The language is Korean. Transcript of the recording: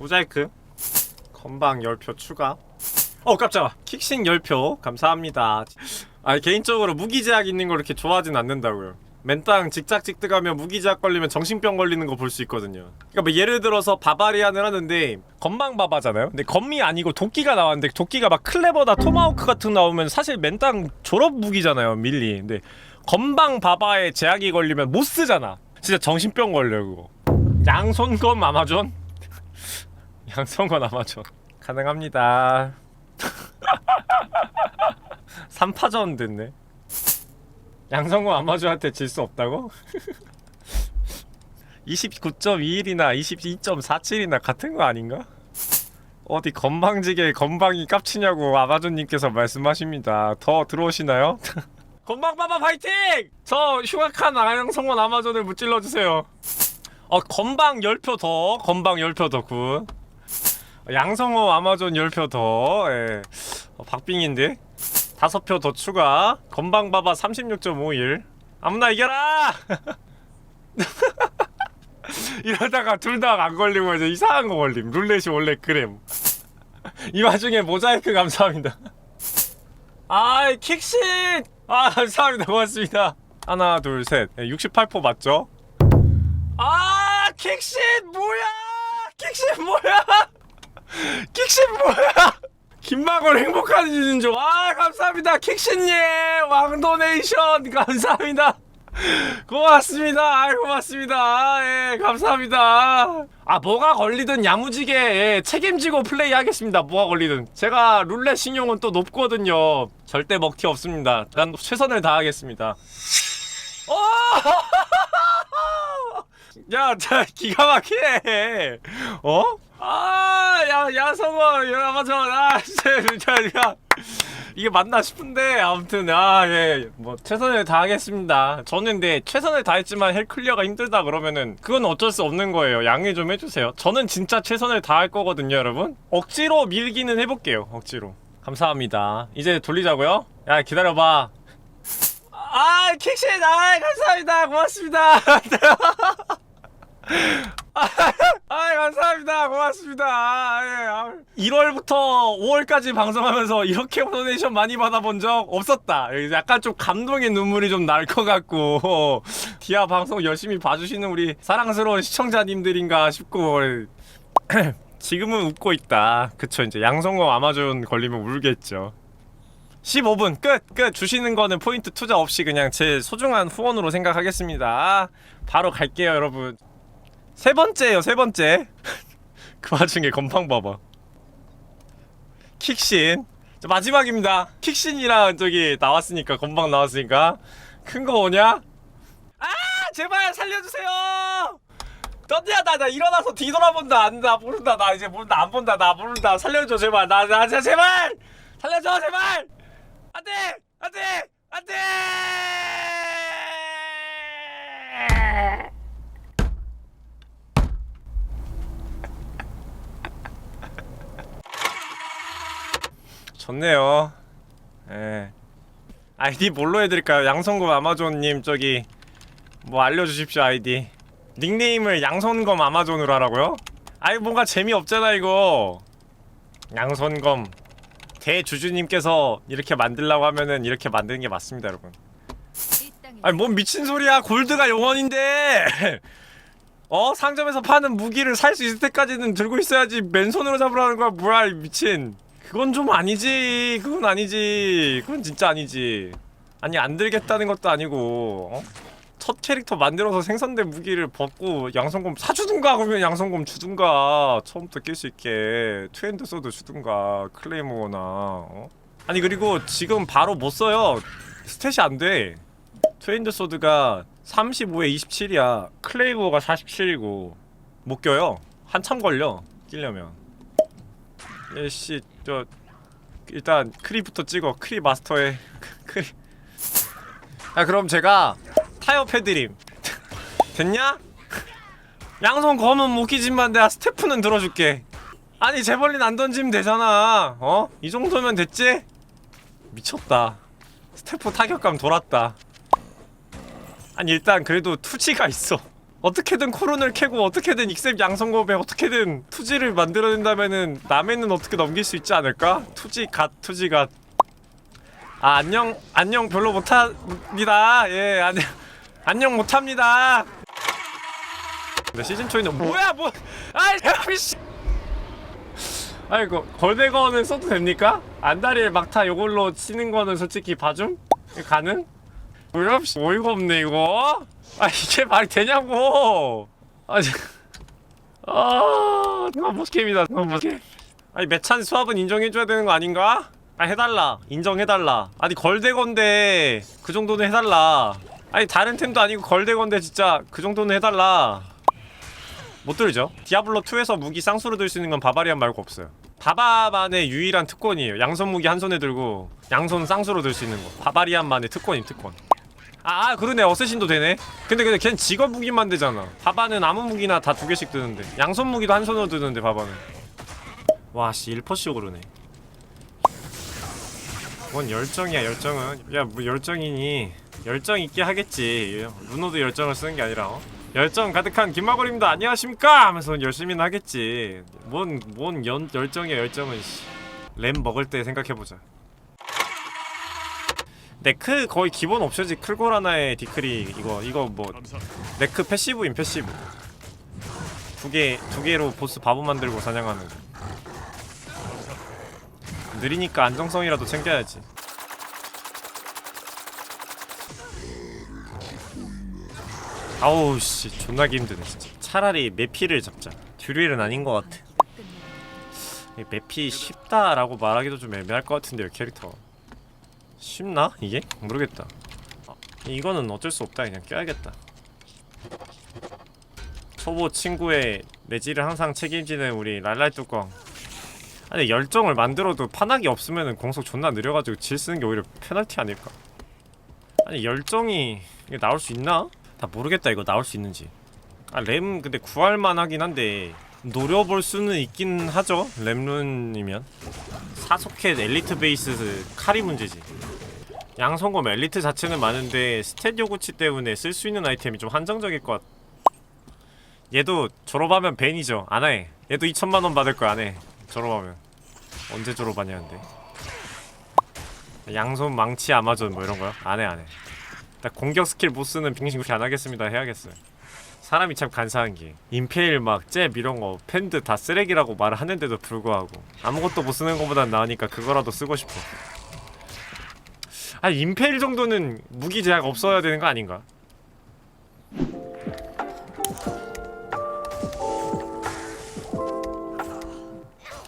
모자이크. 건방 10표 추가. 어 깜짝아. 킥싱 10표. 감사합니다. 아 개인적으로 무기제약 있는 걸 이렇게 좋아하진 않는다고요. 맨땅 직작 직득하면 무기제약 걸리면 정신병 걸리는 거 볼 수 있거든요. 그러니까 뭐 예를 들어서 바바리안을 하는데 건방 바바잖아요? 근데 검이 아니고 도끼가 나왔는데 도끼가 막 클레버다 토마호크 같은 거 나오면 사실 맨땅 졸업 무기잖아요 밀리. 근데 건방 바바에 제약이 걸리면 못 쓰잖아. 진짜 정신병 걸려 그거. 양손검 아마존 양손검 아마존 가능합니다 3파전 됐네 양성구 아마존한테 질 수 없다고? 29.21이나 22.47이나 같은 거 아닌가? 어디 건방지게 건방이 깝치냐고 아마존님께서 말씀하십니다. 더 들어오시나요? 건방바바 파이팅! 저 흉악한 양성원 아마존을 무찔러주세요. 어 건방 10표 더 건방 10표 더 굿. 양성호 아마존 10표 더 예. 어, 박빙인데? 다섯 표더 추가. 건방바바 36.51 아무나 이겨라! 이러다가 둘 다 안 걸리고 이제 이상한 거 걸림. 룰렛이 원래 그램. 이 와중에 모자이크 감사합니다. 아이 킥신! 아 감사합니다. 고맙습니다. 하나 둘셋. 68포 맞죠? 아 킥신! 뭐야! 킥신 뭐야 킥신 뭐야 김만걸 행복해지는 중. 아 감사합니다 킥신님 왕도네이션 감사합니다. 고맙습니다. 아 고맙습니다. 예 감사합니다. 아 뭐가 걸리든 야무지게 예, 책임지고 플레이하겠습니다. 뭐가 걸리든 제가 룰렛 신용은 또 높거든요. 절대 먹튀 없습니다. 난 최선을 다하겠습니다. 어! 야, 자, 기가 막히네. 어? 아, 야, 야성원, 야, 맞아. 아, 진짜, 야. 이게 맞나 싶은데, 아무튼, 아, 예. 뭐, 최선을 다하겠습니다. 저는 근데, 최선을 다했지만 헬 클리어가 힘들다 그러면은, 그건 어쩔 수 없는 거예요. 양해 좀 해주세요. 저는 진짜 최선을 다할 거거든요, 여러분. 억지로 밀기는 해볼게요, 억지로. 감사합니다. 이제 돌리자고요? 야, 기다려봐. 아, 킥신, 아, 감사합니다. 고맙습니다. 아, 감사합니다. 고맙습니다. 아, 예. 아. 1월부터 5월까지 방송하면서 이렇게 도네이션 많이 받아본 적 없었다. 약간 좀 감동의 눈물이 좀 날 것 같고 디아 방송 열심히 봐주시는 우리 사랑스러운 시청자님들인가 싶고 지금은 웃고 있다. 그쵸 이제 양성검 아마존 걸리면 울겠죠. 15분 끝! 끝! 주시는 거는 포인트 투자 없이 그냥 제 소중한 후원으로 생각하겠습니다. 바로 갈게요, 여러분. 세 번째예요, 세 번째. 그 와중에 건방 봐봐. 킥신. 자, 마지막입니다. 킥신이랑 저기 나왔으니까, 건방 나왔으니까. 큰 거 오냐? 아! 제발 살려주세요! 던디야, 나, 나 일어나서 뒤돌아본다. 안, 나 모른다. 나 이제 모른다. 안 본다. 나 모른다. 살려줘, 제발. 나, 나, 나 제발! 살려줘, 제발! 안 돼! 안 돼! 안 돼! 좋네요. 예. 아이디 뭘로 해드릴까요? 양성검 아마존님 저기 뭐 알려주십시오 아이디. 닉네임을 양손검 아마존으로 하라고요? 아이 뭔가 재미없잖아 이거. 양손검 대주주님께서 이렇게 만들라고 하면은 이렇게 만드는 게 맞습니다 여러분. 아니 뭔 미친 소리야 골드가 영원인데 어 상점에서 파는 무기를 살 수 있을 때까지는 들고 있어야지 맨손으로 잡으라는 거야 뭐야 이 미친 그건 좀 아니지. 그건 아니지. 그건 진짜 아니지. 아니 안 들겠다는 것도 아니고 어? 첫 캐릭터 만들어서 생산된 무기를 벗고 양성검 사주든가 그러면 양성검 주든가. 처음부터 낄 수 있게. 트렌드 소드 주든가 클레이모나 어? 아니 그리고 지금 바로 못 써요. 스탯이 안돼. 트렌드 소드가 35에 27이야. 클레이모가 47이고 못 껴요. 한참 걸려 끼려면 예씨 저 일단 크리부터 찍어. 크리 마스터에. 크리. 아 그럼 제가 타협해드림. 됐냐? 양손 검은 못 끼지만 내가 스태프는 들어줄게. 아니 재벌린 안 던지면 되잖아. 어? 이 정도면 됐지? 미쳤다. 스태프 타격감 돌았다. 아니 일단 그래도 투지가 있어 어떻게든 코론을 캐고 어떻게든 익셉 양성고에 어떻게든 투지를 만들어낸다면은 남해는 어떻게 넘길 수 있지 않을까? 투지 갓 투지 갓. 아 안녕 안녕 별로 못합니다. 예 안녕 안녕 못합니다. 근데 시즌 초이는 뭐야 뭐? 아이 씨. 아이고 걸대거는 써도 됩니까? 안다리를 막타 요걸로 치는 거는 솔직히 봐줌? 가능? 씨, 어이가 없네 이거. 아 이게 말이 되냐고. 아니 아 너무 게임이다 너무 게임 아니 매찬 수합은 인정해줘야 되는 거 아닌가? 아 해달라. 인정해달라. 아니 걸대건데 그 정도는 해달라. 아니 다른 템도 아니고 걸대건데 진짜 그 정도는 해달라. 못 들죠? 디아블로2에서 무기 쌍수로 들 수 있는 건 바바리안 말고 없어요. 바바만의 유일한 특권이에요. 양손 무기 한 손에 들고 양손 쌍수로 들 수 있는 거. 바바리안만의 특권임 특권 아, 아 그러네. 어쌔신도 되네. 근데 근데 걘 직업 무기만 되잖아. 바바는 아무 무기나 다 두 개씩 드는데. 양손 무기도 한 손으로 드는데 바바는. 와씨 1퍼씩 오르네. 뭔 열정이야 열정은. 야 뭐 열정이니. 열정 있게 하겠지. 루노도 열정을 쓰는 게 아니라 어? 열정 가득한 김마걸입니다. 안녕하십니까? 하면서 열심히는 하겠지. 뭔뭔 열정이야 열정은 씨. 램 먹을 때 생각해보자 네크 거의 기본 옵션지 클고라나의 디크리 이거 이거 뭐 네크 패시브 두 개 두 개로 보스 바보 만들고 사냥하는 거. 느리니까 안정성이라도 챙겨야지. 아우 씨 존나게 힘드네 진짜. 차라리 메피를 잡자. 듀릴은 아닌 것 같아. 이 메피 쉽다라고 말하기도 좀 애매할 것 같은데요 캐릭터 쉽나 이게? 모르겠다. 아, 이거는 어쩔 수 없다. 그냥 껴야겠다. 초보 친구의 내지를 항상 책임지는 우리 랄랄 뚜껑. 아니 열정을 만들어도 판학이 없으면은 공속 존나 느려가지고 질 쓰는 게 오히려 페널티 아닐까? 아니 열정이 이게 나올 수 있나? 다 모르겠다. 이거 나올 수 있는지. 아 램 근데 구할만 하긴 한데 노려볼 수는 있긴 하죠. 램룬이면. 사소켓 엘리트 베이스 칼이 문제지. 양성검 엘리트 자체는 많은데 스탯 요구치 때문에 쓸 수 있는 아이템이 좀 한정적일 것 같... 얘도 졸업하면 벤이죠. 안해. 얘도 2천만원 받을 거야. 안해. 졸업하면. 언제 졸업하냐는데. 양손 망치 아마존 뭐 이런 거요? 안해 안해. 나 공격 스킬 못 쓰는 빙신 그렇게 안 하겠습니다. 해야겠어요. 사람이 참 간사한 게 임페일 막잽 이런 거 팬드 다 쓰레기라고 말을 하는데도 불구하고 아무것도 못 쓰는 것보단 나으니까 그거라도 쓰고 싶어. 아 임페일 정도는 무기 제약 없어야 되는 거 아닌가?